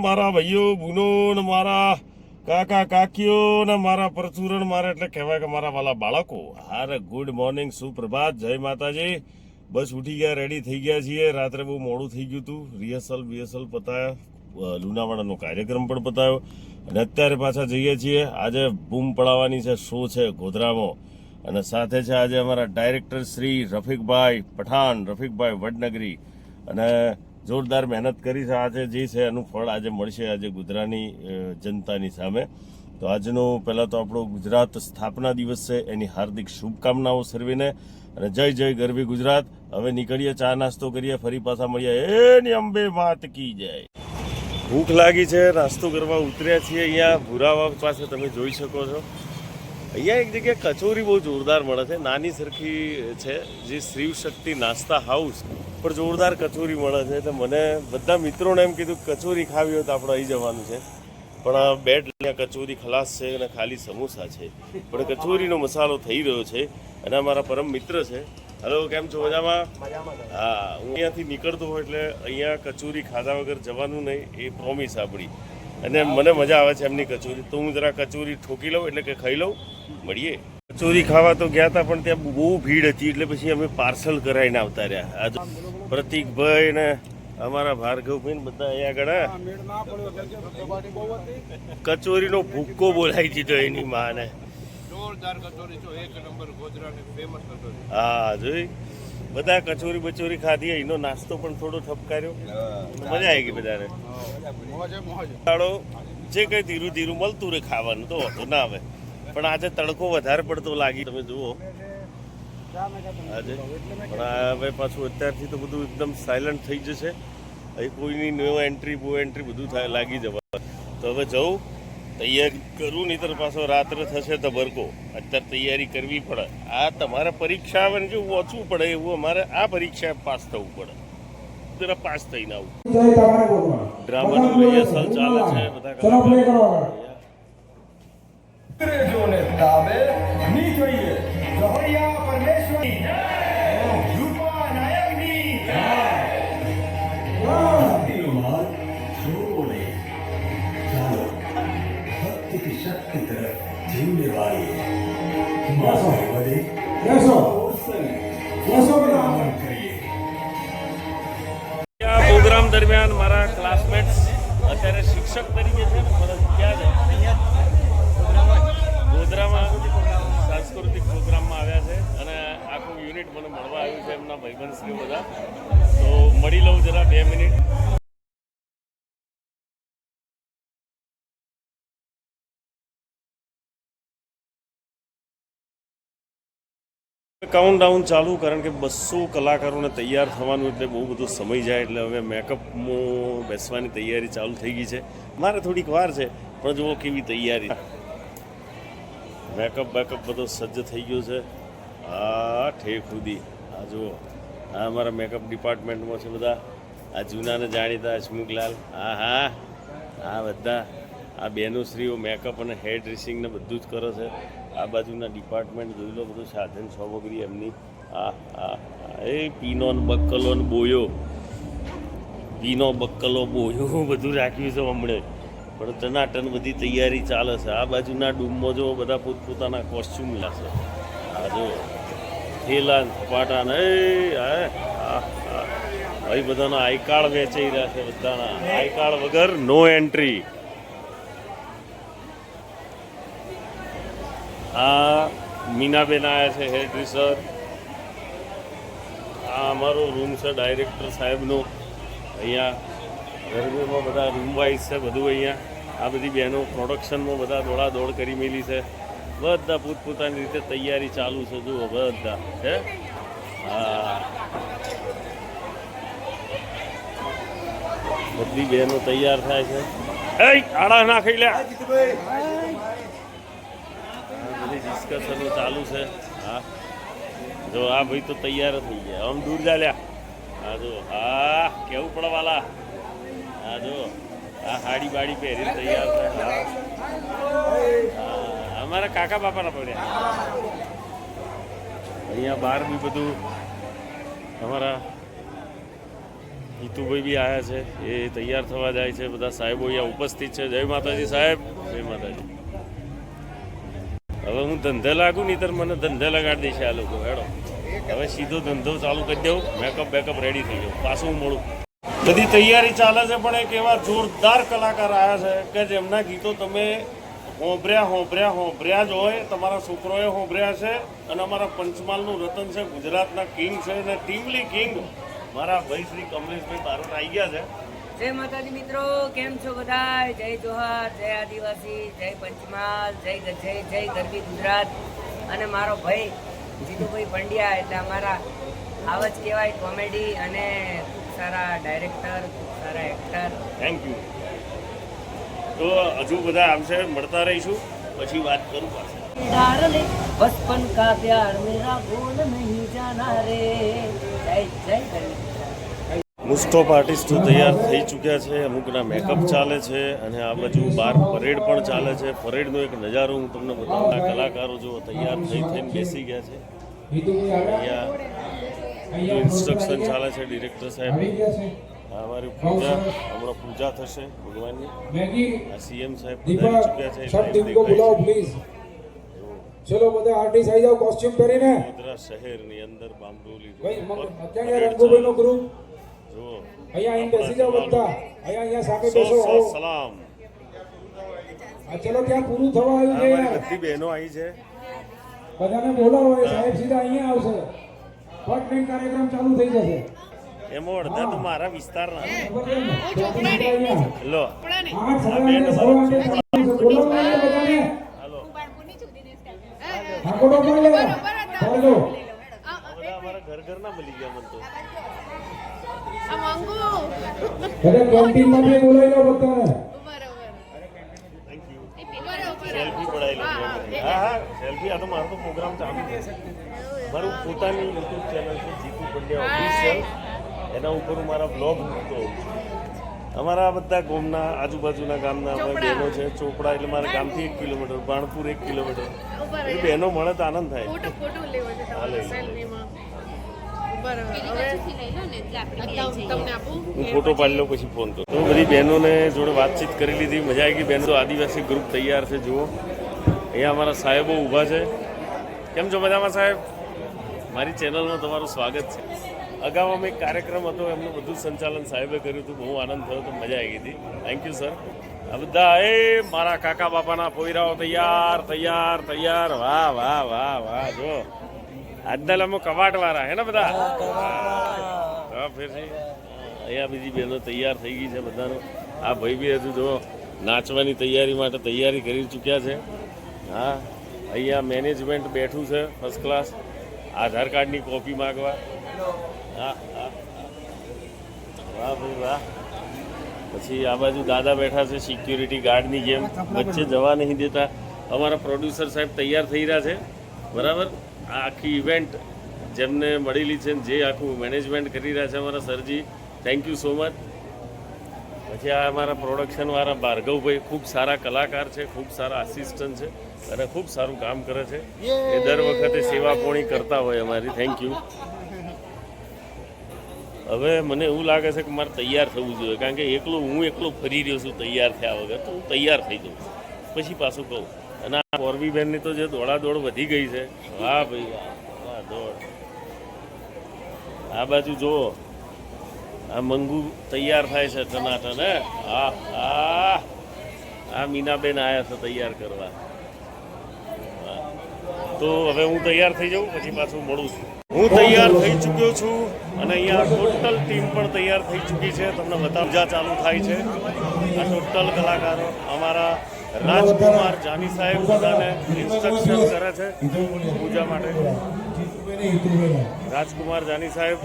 મારા ભાઈઓ, બુનો ને મારા કાકા, કાકીઓ ને મારા પરચુરણ, મારા એટલે કહેવાય કે મારા વાલા બાળકો. હારે ગુડ મોર્નિંગ સુપ્રભાત, જય માતાજી. બસ ઉઠી ગયા રેડી થઈ ગયા છીએ. રાત્રે બહુ મોડું થઈ ગયું હતું. રિહર્સલ બિહર્સલ પતાયા. લુણાવાડાનો કાર્યક્રમ પણ પતાયો. અને અત્યારે પાછા જઈએ છીએ. આજે બૂમ પડાવવાની છે, શો છે ગોધરામાં. અને સાથે છે આજે અમારા ડાયરેક્ટર શ્રી રફીકભાઈ પઠાણ, રફીકભાઈ વડનગરી. અને જોરદાર મહેનત કરી છે. આજે જે છે એનું ફળ આજે મળશે આજે ગુજરાતની જનતાની સામે. તો આજનો, પહેલાં તો આપણો ગુજરાત સ્થાપના દિવસ છે. એની હાર્દિક શુભકામનાઓ સર્વેને અને જય જય ગરવી ગુજરાત. હવે નીકળીએ, ચા નાસ્તો કરીએ, ફરી પાછા મળીએ. એની અંબે વાત કી જાય. ભૂખ લાગી છે, નાસ્તો કરવા ઉતર્યા છીએ અહીંયા. ભૂરાવા પાસે તમે જોઈ શકો છો. અહીંયા એક જગ્યાએ કચોરી બહુ જોરદાર મળે છે. નાની સરખી છે, જે શ્રીવ શક્તિ નાસ્તા હાઉસ પર જોરદાર કચોરી મળે છે. તો મને બધા મિત્રોને એમ કીધું કચોરી ખાવી હોય તો આપણે અહીં જવાનું છે. પણ આ બેડ કચોરી ખલાસ છે અને ખાલી સમોસા છે. પણ કચોરીનો મસાલો થઈ રહ્યો છે અને અમારા પરમ મિત્ર છે. હલો કેમ છો? મજામાં? હા, હું અહીંયાથી નીકળતો હોય એટલે અહીંયા કચોરી ખાધા વગર જવાનું નહીં, એ પ્રોમિસ આપણી. અને મને મજા આવે છે એમની કચોરી. તો હું જરા કચોરી ઠોકી લઉં એટલે કે ખાઈ લઉં. મળીએ. કચોરી ખાવા તો ગયા હતા પણ ત્યાં બહુ ભીડ હતી એટલે પછી અમે પાર્સલ કરાવીને આવતા રહ્યા. આ પ્રતિકભાઈ ને અમારા ભાર્ગવભાઈ બધા અહીંયા આગળ કચોરીનો ભૂક્કો બોલાવી દીધો એની માને. જોરદાર કચોરી છો એક નંબર ગોધરાની ફેમસ કચોરી. હા જોઈ. બધા કચોરી બચોરી ખાધી એનો નાસ્તો પણ થોડો ઠપકાર્યો. મજા આવી ગઈ બધાને. મોજે દાડો જે કઈ ધીરું ધીરું મળતું રે ખાવાનું તો વાંધો ના આવે. પણ આજે તડકો વધારે પડતો લાગી. તમે જુઓ. આજે. પણ હવે પાછું અત્યારથી તો બધું એકદમ સાયલન્ટ થઈ જશે. અહીં કોઈની નો એન્ટ્રી બો એન્ટ્રી બધું લાગી જવા. તો હવે જવું તૈયારી કરું નહીં પાછો રાત્રે થશે તો બરકો અત્યારે તૈયારી કરવી પડે. આ તમારે પરીક્ષા આવે ને જેવું ઓછું પડે એવું અમારે આ પરીક્ષા પાસ થવું પડે. જરા પાસ થઈને આવું. જય તમારે બોલવાનું ડ્રામાનું રિહર્સલ ચાલે છે. બધા કલાકારો. જોઈએ. શિક્ષક તરીકે છે ને ફરજ ક્યાં છે ગોધરામાં સાંસ્કૃતિક પ્રોગ્રામમાં આવ્યા છે અને આખું યુનિટ મને મળવા આવ્યું છે એમના ભાઈબંધશ્રીઓ બધા. તો મળી લઉં જરા બે મિનિટ. કાઉન્ટ ડાઉન ચાલુ કારણ કે બસો કલાકારોને તૈયાર થવાનું એટલે બહુ બધો સમય જાય એટલે હવે મેકઅપમાં બેસવાની તૈયારી ચાલુ થઈ ગઈ છે. મારે થોડીક વાર છે, પણ જુઓ કેવી તૈયારી. મેકઅપ બેકઅપ બધો સજ્જ થઈ ગયો છે. આ ઠેક સુધી આ જુઓ. આ અમારા મેકઅપ ડિપાર્ટમેન્ટમાં છે બધા. આ જૂનાને જાણીતા હસમુખલાલ હા હા. આ બધા. આ બહેનોશ્રીઓ મેકઅપ અને હેર ડ્રેસિંગને બધું જ કરે છે. આ બાજુના ડિપાર્ટમેન્ટ જોઈ લો, બધું સાધન, સામગ્રી એમની. એ પીનો બક્કલો બોયો. પીનો, બક્કલો, બોયો, બધું રાખ્યું છે હમણે. પણ ટનાટન બધી તૈયારી ચાલે છે. આ બાજુના ડૂમમાં જો બધા પોતપોતાના કોસ્ચ્યુમ લાશે આ જો થેલા થપાટા ને. ભાઈ બધાના આઈ કાર્ડ વેચાઈ રહ્યા છે બધાના. આઈ કાર્ડ વગર નો એન્ટ્રી આ મીનાબેન આવ્યા છે હેડ ડ્રેસર આ અમારો રૂમ છે ડાયરેક્ટર સાહેબનો. અહીંયા ગરબીમાં બધા રૂમ વાઇઝ છે, બધું અહીંયા. આ બધી બહેનો પ્રોડક્શનમાં બધા દોડા દોડ કરી મેલી છે. બધા પોતપોતાની રીતે તૈયારી ચાલુ છે, જુઓ બધા, હે? હા. બધી બહેનો તૈયાર થાય છે. એ, આડા નાખી લે. ડિસ્કશનો ચાલુ છે. હા. જો આ ભાઈ તો તૈયાર થઈ ગયા. આમ દૂર ચાલ્યા હા, જો. હા, કેવું પડે વાલા. હા, જો. આ હાડી બાડી પહેરીને તૈયાર થાય હા. અમારા કાકા બાપાના પડ્યા. અહીંયા બહાર બી બધું અમારા હિતુભાઈ બી આવ્યા છે. એ તૈયાર થવા જાય છે. બધા સાહેબો અહીંયા ઉપસ્થિત છે. જય માતાજી સાહેબ. જય માતાજી. હવે હું ધંધે લાગુ નહીં તો મને ધંધે લગાડી દેશે આ લોકો, હેડો. હવે સીધો ધંધો ચાલુ કરી દઉં મેકઅપ બેકઅપ રેડી થઈ જાઉં પાછું મળું. બધી તૈયારી ચાલે છે, પણ એક એવા જોરદાર કલાકાર આવ્યા છે કે જેમના ગીતો તમે હોંભર્યા હોંભર્યા હોંભર્યા જ હોય. તમારા છોકરોએ હોંભર્યા છે અને અમારા પંચમહાલનું રતન છે, ગુજરાતના કિંગ છે અને ટીમલી કિંગ. મારા ભાઈ શ્રી કમલેશભાઈ બારોટ આવી ગયા છે. જય માતાજી મિત્રો કેમ છો બધા જય જોહાર જય આદિવાસી જય પંચમહાલ જય જય જય ગરબી ગુજરાત. અને મારો ભાઈ જીતુભાઈ પંડ્યા એટલે અમારા આવા જ કહેવાય કોમેડી અને ખૂબ સારા ડાયરેક્ટર ખૂબ સારા એક્ટર. થેન્ક યુ તો હજુ બધા આમ છે મળતા રહીશું. પછી વાત કરું પાસે બચપન કા પ્યાર મેરા બોલ નહીં જાના રે. જય જય ગરબી મોસ્ટ ઓફ આર્ટિસ્ટો તૈયાર થઈ ચૂક્યા છે અમુકના મેકઅપ ચાલે છે અને આ બાજુ બહાર પરેડ પણ ચાલે છે. પરેડનો એક નજારો હું તમને બતાવું. કલાકારો જો તૈયાર થઈ થઈને બેસી ગયા છે. અહીંયા ઇન્સ્ટ્રક્શન ચાલે છે ડિરેક્ટર સાહેબ. અમારી પૂજા હમણાં પૂજા થશે ભગવાનની. આ સીએમ સાહેબ બધા ચૂક્યા છે શહેરની અંદર બામડોલી ગ્રુપ અહીંયા આવીને બેસી જાઓ બધા. અહીંયા અહીંયા સામે બેસો આવો. સલામ. આ ચલો ત્યાં પૂરું થવા આવ્યું છે યાર? બધી બહેનો આવી છે. બધાને બોલાવો એ સાહેબ સીધા અહીંયા આવશે. ફટ કાર્યક્રમ ચાલુ થઈ જશે. એમાં અડધા તો મારા વિસ્તારના. લો હાલો. ઠાકોરો અમારા ઘર ના મળી ગયા મને તો. બધા કેન્ટીનમાં બી બોલાવી લો બધાને. સેલ્ફી પડાવી લો હા હા સેલ્ફી આ તો મારો તો પ્રોગ્રામ ચાલુ છે. મારું પોતાની યુટ્યુબ ચેનલ છે જીતુ પંડ્યા ઓફિશિયલ એના ઉપર હું મારા બ્લોગ મૂકતો અમારા બધા ગામના આજુબાજુના ગામના બહેનો છે ચોપડા એટલે મારા ગામથી એક કિલોમીટર બાણપુર એક કિલોમીટર. એ બહેનો મળે તો આનંદ થાય. ફોટો ફોટો લેવો છે હા, લો. ફોટો પાડી લઉં પછી ફોન તો. તો બધી બહેનોને જોડે વાતચીત કરી લીધી. મજા આવી ગઈ. બહેનો તો આદિવાસી ગ્રુપ તૈયાર છે જુઓ. અહીંયા અમારા સાહેબો ઊભા છે. કેમ છો મજામાં સાહેબ? મારી ચેનલમાં તમારું સ્વાગત છે. અગાઉ અમે એક કાર્યક્રમ હતો એમનું બધું સંચાલન સાહેબે કર્યું હતું. બહુ આનંદ થયો તો મજા આવી ગઈ હતી. થેન્ક યુ સર આ બધા એ મારા કાકા બાપાના પોયરાઓ તૈયાર તૈયાર તૈયાર. વાહ વાહ વાહ વાહ જો આજના લામો કવાટ વાળા હે ને બધા? હા ફેર છે અહીંયા બીજી બહેનો તૈયાર થઈ ગઈ છે બધાનો. આ ભાઈ બી હજુ જો નાચવાની તૈયારી માટે તૈયારી કરી ચૂક્યા છે. હા અહીંયા મેનેજમેન્ટ બેઠું છે ફર્સ્ટ ક્લાસ આધાર કાર્ડની કોપી માગવા. હા હા વાહ ભાઈ વાહ. પછી આ બાજુ દાદા બેઠા છે સિક્યુરિટી ગાર્ડની જેમ. વચ્ચે જવા નહીં દેતા. અમારા પ્રોડ્યુસર સાહેબ તૈયાર થઈ રહ્યા છે. બરાબર? આ આખી ઇવેન્ટ જેમને મળેલી છે જે આખું મેનેજમેન્ટ કરી રહ્યા છે અમારા સરજી થેન્ક યુ સો મચ પછી આ અમારા પ્રોડક્શનવાળા ભાર્ગવભાઈ ખૂબ સારા કલાકાર છે ખૂબ સારા આસિસ્ટન્ટ છે અને ખૂબ સારું કામ કરે છે. એ દર વખતે સેવાપોણી કરતા હોય અમારી થેન્ક યુ હવે મને એવું લાગે છે કે મારે તૈયાર થવું જોઈએ કારણ કે એકલો હું એકલો ફરી રહ્યો છું તૈયાર થયા વગર તો હું તૈયાર થઈ જાઉં. પછી પાછું કહું. અને આ મોરબી બેનની તો જે દોડાદોડ વધી ગઈ છે. વાહ ભાઈ, વાહ દોડ. આ બાજુ જુઓ. આ મંગુ તૈયાર થાય છે ટનાટન હે? આ આ મીનાબેન આવ્યા છે તૈયાર કરવા. તો હવે હું તૈયાર થઈ જાઉં, પછી પાછું મળું છું. હું તૈયાર થઈ ચૂક્યો છું અને અહીંયા ટોટલ ટીમ પણ તૈયાર થઈ ચૂકી છે. તમને બતાવજા ચાલુ થાય છે. આ ટોટલ કલાકારો અમારા રાજકુમાર જાની સાહેબ બધાને ઇન્સ્ટ્રક્શન કરે છે પૂજા માટે. રાજકુમાર જાની સાહેબ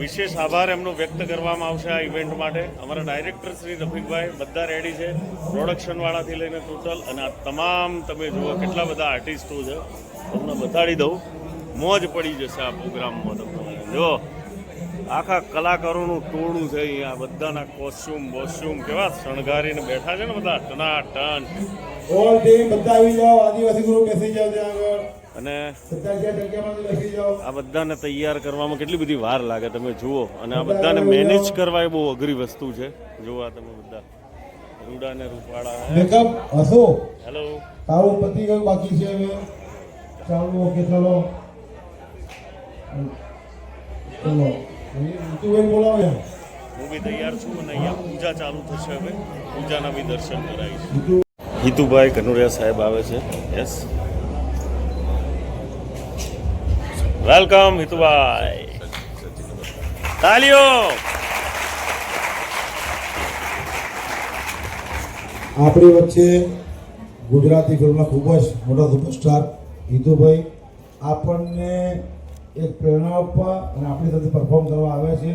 વિશેષ આભાર એમનો વ્યક્ત કરવામાં આવશે આ ઇવેન્ટ માટે. અમારા ડાયરેક્ટર શ્રી રફીકભાઈ બધા રેડી છે. પ્રોડક્શનવાળાથી લઈને ટોટલ અને આ તમામ તમે જુઓ કેટલા બધા આર્ટિસ્ટો છે. તમને બતાડી દઉં. મોજ પડી જશે આ પ્રોગ્રામમાં તમને જો આખા કલાકારોનું ટોળું છે અહીંયા. બધાના કોસ્ચ્યુમ બોસ્ચ્યુમ કેવા શણગારીને બેઠા છે ને બધા. ટના ટન ઓલ ટીમ બધા આવી જાઓ. આદિવાસી ગ્રુપ બેસી જાઓ ત્યાં આગળ. અને આ બધાને તૈયાર કરવામાં કેટલી બધી વાર લાગે તમે જુઓ. અને આ બધાને મેનેજ કરવા એ બહુ અઘરી વસ્તુ છે. જુઓ આ તમે બધા. રૂડા ને રૂપાળા મેકઅપ હસો. હેલો તારું પતિ ગયું બાકી છે હવે. ચાલો ઓકે ચલો. ચલો. હું બી તૈયાર છું અને અહીંયા પૂજા ચાલુ થશે હવે. પૂજાના દર્શન કરાવીશ. હિતુભાઈ કનુરિયા સાહેબ આવે છે. Yes welcome Hitubhai. તાલીઓ! આપણી વચ્ચે ગુજરાતી ફિલ્મના ખૂબ જ મોટા સુપરસ્ટાર હિતુભાઈ. આપણને એક પ્રેરણા આપવા અને આપણી સાથે પરફોર્મ કરવા આવ્યા છે.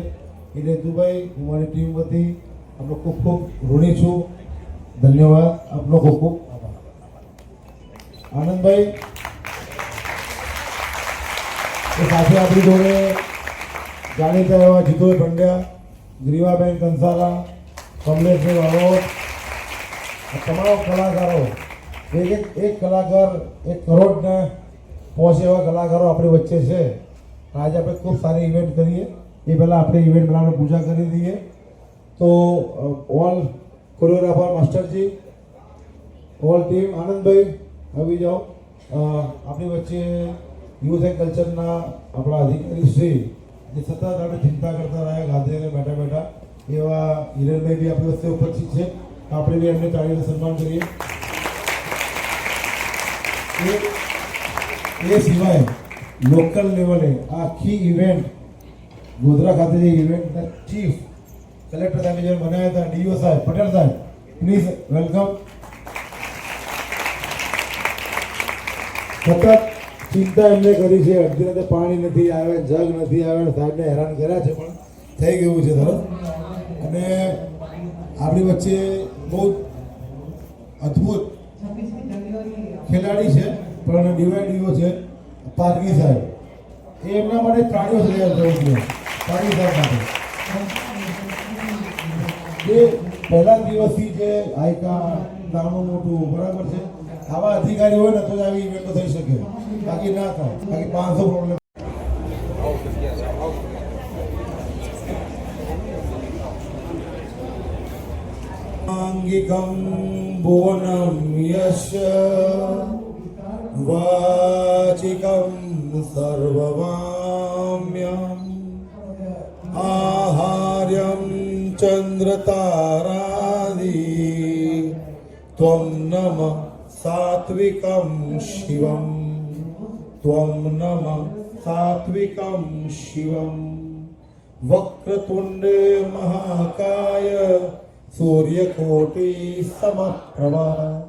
એટલે હિતુભાઈ, હું મારી ટીમ વતી આપનો ખૂબ ખૂબ ઋણી છું. ધન્યવાદ. આપનો ખૂબ ખૂબ આભાર. આનંદભાઈ, એ સાથે આપણી જોડે જાણીતા એવા જીતુભાઈ પંડ્યા, ગ્રીવાબેન કંસારા, કમલેશભાઈ વાળોદ તમામ કલાકારો, એક એક કલાકાર એક કરોડને પહોંચે એવા કલાકારો આપણી વચ્ચે છે. આજે આપણે ખૂબ સારી ઇવેન્ટ કરીએ. એ પહેલાં આપણે ઇવેન્ટ બનાવવાની પૂજા કરી દઈએ. તો ઓલ કોરિયોગ્રાફર માસ્ટરજી ઓલ ટીમ આનંદભાઈ, આવી જાઓ. આપણી વચ્ચે યુથ એન્ડ કલ્ચરના આપણા અધિકારી શ્રી, જે સતત આપણે ચિંતા કરતા રહ્યા ગાંધીનગર બેઠા બેઠા, એવા હિરણભાઈ બી આપણી વચ્ચે ઉપસ્થિત છે. આપણે બી એમને તાળીને સન્માન કરીએ. એ- સિવાય લોકલ લેવલે આખી ઇવેન્ટ ગોધરા ખાતે જે ઇવેન્ટના ચીફ કલેક્ટર સાહેબ જે બનાવ્યા હતા, ડીઓ સાહેબ, પટેલ સાહેબ પ્લીઝ વેલકમ સતત ચિંતા એમને કરી છે અડધી રાતે પાણી નથી આવે, જગ નથી આવે, સાહેબને હેરાન કર્યા છે પણ થઈ ગયું છે તરત અને આપણી વચ્ચે બહુ અદ્ભુત ખેલાડી છે, પણ ડીવાયડીઓ છે. પારગી સાહેબ એ એમના માટે પ્રાણીઓ તૈયાર થયું છે પારગી સાહેબ માટે એ પહેલા દિવસથી જે આયકા નાનું મોટું બરાબર છે આવા અધિકારી હોય ને તો જ આવી ઇવેન્ટો થઈ શકે બાકી ના થાય બાકી પાંચસો પ્રોબ્લેમ आङ्गिकं भुवनं यश वाचिकं सर्ववाम्यम् आहार्यं चन्द्रतारादि। त्वं नम सात्विकं शिवं त्वं नम सात्विकं शिवम्। वक्रतुण्डे महाकाय सूर्यकोटि समप्रभा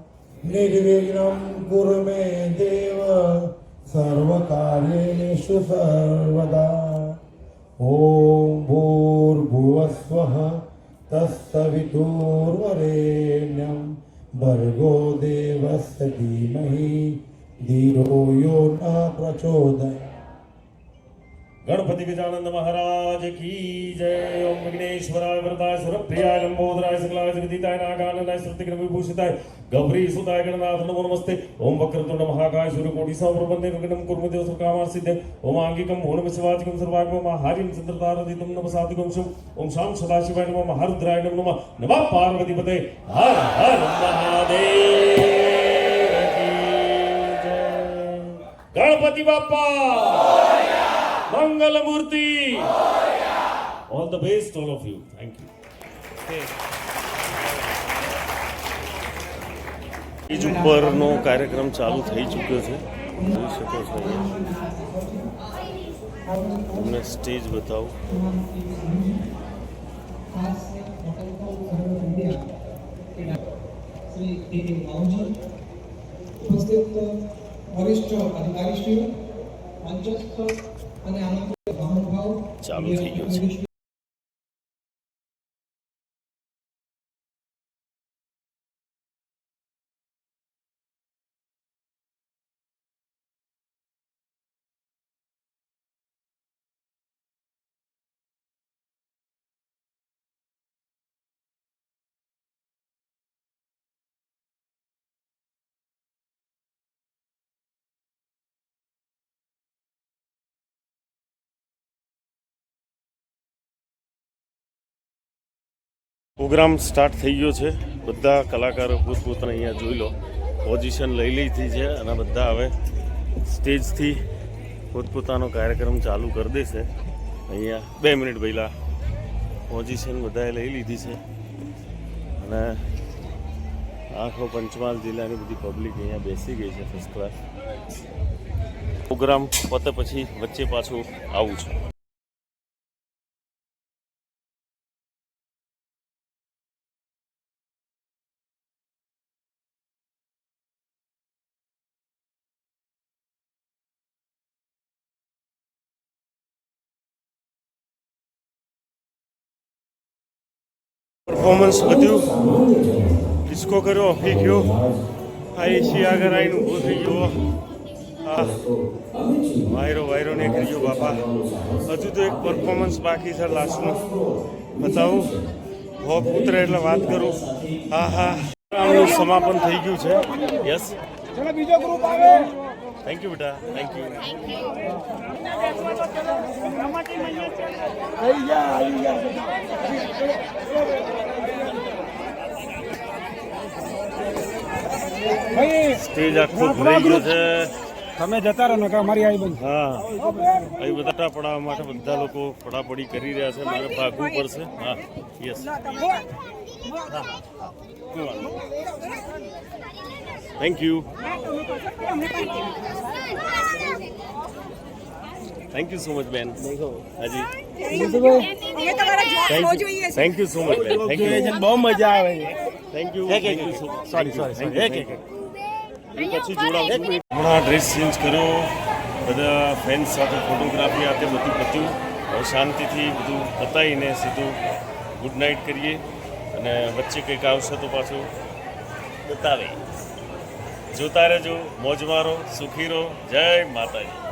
निर्विघ्नं कुरु मे देव सर्वकार्येषु सर्वदा ॐ भूर्भुवस्वः तत्सवितुर्वरेण्यं भर्गो देवस्य धीमहि धीरो यो न प्रचोदयात् ગણપતિ ગજાનંદ મહારાજ કી જય? ઓમ વિઘ્નેશ્વરાય વરદાય સુરપ્રિયાય લંબોદરાય સકલાય જગદીતાય નાગાનંદાય સૃતિગ્ન વિભૂષિતાય ગૌરી સુતાય ગણનાથ નમો નમસ્તે. ઓમ વક્રતુંડ મહાકાય સૂર્યકોટિ સમપ્રબંધે ગગનમ કુર્મદેવ સુકામાર સિદ્ધે ઓમ આંગિકમ ભૂણમ શિવાજિકમ સર્વાગમ મહારિમ ચંદ્રતારદિતમ નમ સાધિકમ શુભ. ઓમ શામ સદાશિવાય નમઃ, મહારુદ્રાય નમઃ નમઃ. પાર્વતી પતે હર હર મહાદેવ ગણપતિ બાપા! મંગલ મૂર્તિ all the best of of you thank you stage ઉપરનો કાર્યક્રમ ચાલુ થઈ ચૂક્યો છે. જોઈ શકો છો. તમને સ્ટેજ બતાવું. ઉપસ્થિત વરિષ્ઠ અધિકારીશ્રીઓ મંચસ્થ ચાલુ થઈ ગયું છે. પ્રોગ્રામ સ્ટાર્ટ થઈ ગયો છે. બધા કલાકારો પોતપોતાને અહીંયા જોઈ લો. પોઝિશન લઈ લીધી છે અને બધા હવે સ્ટેજથી પોતપોતાનો કાર્યક્રમ ચાલુ કરી દેશે. અહીંયા બે મિનિટ પહેલાં પોઝિશન બધાએ લઈ લીધી છે. અને આખો પંચમહાલ જિલ્લાની બધી પબ્લિક અહીંયા બેસી ગઈ છે ફર્સ્ટ ક્લાસ પ્રોગ્રામ પતે પછી વચ્ચે પાછું આવું છું. પરફોર્મન્સ બધું. ડિસ્કો કર્યો અફી ગયો. આ એસી આગળ આવીને ઊભો થઈ ગયો. હા વાયરો વાયરો નીકળી ગયો બાપા. હજુ તો એક પરફોર્મન્સ બાકી છે લાસ્ટનો બતાવું. હોક ઉતરે એટલે વાત કરું. હા હા. સમાપન થઈ ગયું છે. યસ બીજો ગ્રુપ આવે. થેન્ક યુ બેટા થેન્ક યુ સ્ટેજ આખું ભરાઈ ગયું છે તમે જતા રહો ને કે અમારી આવી બંધ હા અહીં બધા પડાવવા માટે બધા લોકો પડાપડી કરી રહ્યા છે મારે ભાગવું પડશે હા yes thank you thank you so much બેન હાજી થેન્ક યુ સો મચ બેન થેન્ક યુ બહુ મજા આવે thank you thank you sorry sorry sorry એક. એક પછી જોડાવું હમણાં ડ્રેસ ચેન્જ કર્યો. બધા ફ્રેન્ડ્સ સાથે ફોટોગ્રાફી આપે બધું પત્યું. હવે શાંતિથી બધું પતાવીને સીધું ગુડ નાઇટ કરીએ. અને વચ્ચે કંઈક આવશે તો પાછું બતાવે. જોતા રહેજો મોજ મારો સુખી રહો. જય માતાજી.